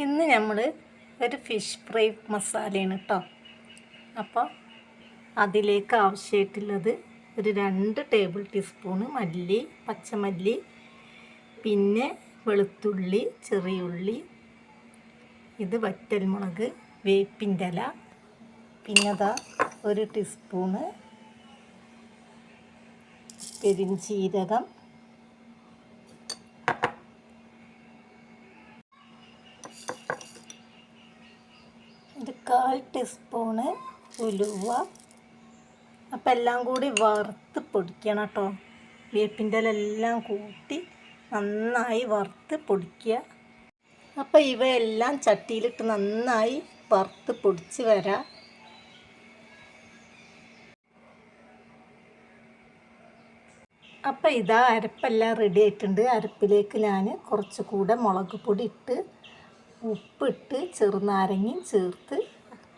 ഇന്ന് നമ്മൾ ഒരു ഫിഷ് ഫ്രൈ മസാലയാണ് കേട്ടോ അപ്പോൾ അതിലേക്ക് ആവശ്യമായിട്ടുള്ളത് ഒരു രണ്ട് ടേബിൾ ടീസ്പൂണ് മല്ലി പച്ചമല്ലി പിന്നെ വെളുത്തുള്ളി ചെറിയുള്ളി ഇത് വറ്റൽമുളക് വേപ്പിന്റെ പിന്നെ ദാ ഒരു ടീസ്പൂണ് പെരിഞ്ചീരകം ഒരു കാൽ ടീസ്പൂണ് ഉലുവ. അപ്പം എല്ലാം കൂടി വറുത്ത് പൊടിക്കണം കേട്ടോ വേപ്പിന്റെ എല്ലാം കൂട്ടി നന്നായി വറുത്ത് പൊടിക്കുക. അപ്പോൾ ഇവയെല്ലാം ചട്ടിയിലിട്ട് നന്നായി വറുത്ത് പൊടിച്ച് വരാം. അപ്പം ഇതാ അരപ്പെല്ലാം റെഡി ആയിട്ടുണ്ട്. അരപ്പിലേക്ക് ഞാൻ കുറച്ചുകൂടെ മുളക് പൊടി ഇട്ട് ഉപ്പിട്ട് ചെറുനാരങ്ങയും ചേർത്ത്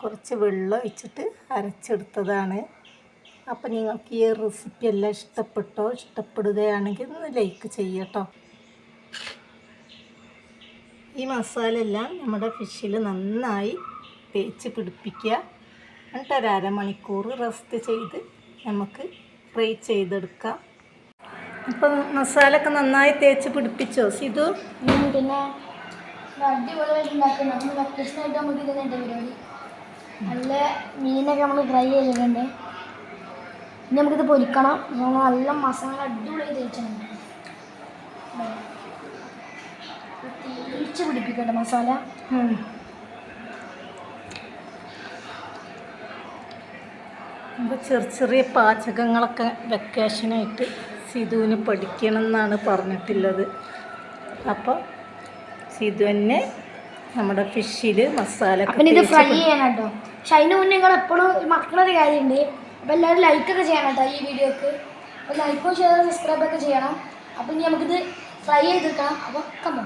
കുറച്ച് വെള്ളം ഒഴിച്ചിട്ട് അരച്ചെടുത്തതാണ്. അപ്പം നിങ്ങൾക്ക് ഈ റെസിപ്പി എല്ലാം ഇഷ്ടപ്പെട്ടോ ഇഷ്ടപ്പെടുകയാണെങ്കിൽ ഒന്ന് ലൈക്ക് ചെയ്യട്ടോ. ഈ മസാല എല്ലാം നമ്മുടെ ഫിഷിൽ നന്നായി തേച്ച് പിടിപ്പിക്കുക. എന്നിട്ട് ഒരു അരമണിക്കൂർ റെസ്റ്റ് ചെയ്ത് നമുക്ക് ഫ്രൈ ചെയ്തെടുക്കാം. അപ്പം മസാലൊക്കെ നന്നായി തേച്ച് പിടിപ്പിച്ചോ സിതു പിന്നെ നമ്മൾ നമുക്ക് നല്ല മീനൊക്കെ നമ്മൾ ഫ്രൈ ചെയ്തിട്ടുണ്ട്. ഇനി നമുക്കിത് പൊരിക്കണം. നല്ല മസാല അടിപൊളിയായി തേച്ചിട്ടുണ്ട്. തേച്ച് പിടിപ്പിക്കട്ടെ മസാല. ഉം. ചെറിയ ചെറിയ പാചകങ്ങളൊക്കെ വെക്കേഷനായിട്ട് സിധുവിന് പഠിക്കണം എന്നാണ് പറഞ്ഞിട്ടുള്ളത്. അപ്പോൾ സിധുവിന് നമ്മുടെ ഫിഷിൽ മസാല ഇത് ഫ്രൈ ചെയ്യണം കേട്ടോ പക്ഷെ അതിന് മുന്നേ നിങ്ങൾ എപ്പോഴും മക്കളൊരു കാര്യമുണ്ട്. അപ്പോൾ എല്ലാവരും ലൈക്കൊക്കെ ചെയ്യണം കേട്ടോ ഈ വീഡിയോക്ക് അപ്പോൾ ലൈക്കും ഷെയർ സബ്സ്ക്രൈബൊക്കെ ചെയ്യണം. അപ്പോൾ ഇനി നമുക്കിത് ഫ്രൈ ചെയ്തെടുക്കാം. അപ്പോൾ കമ്മോ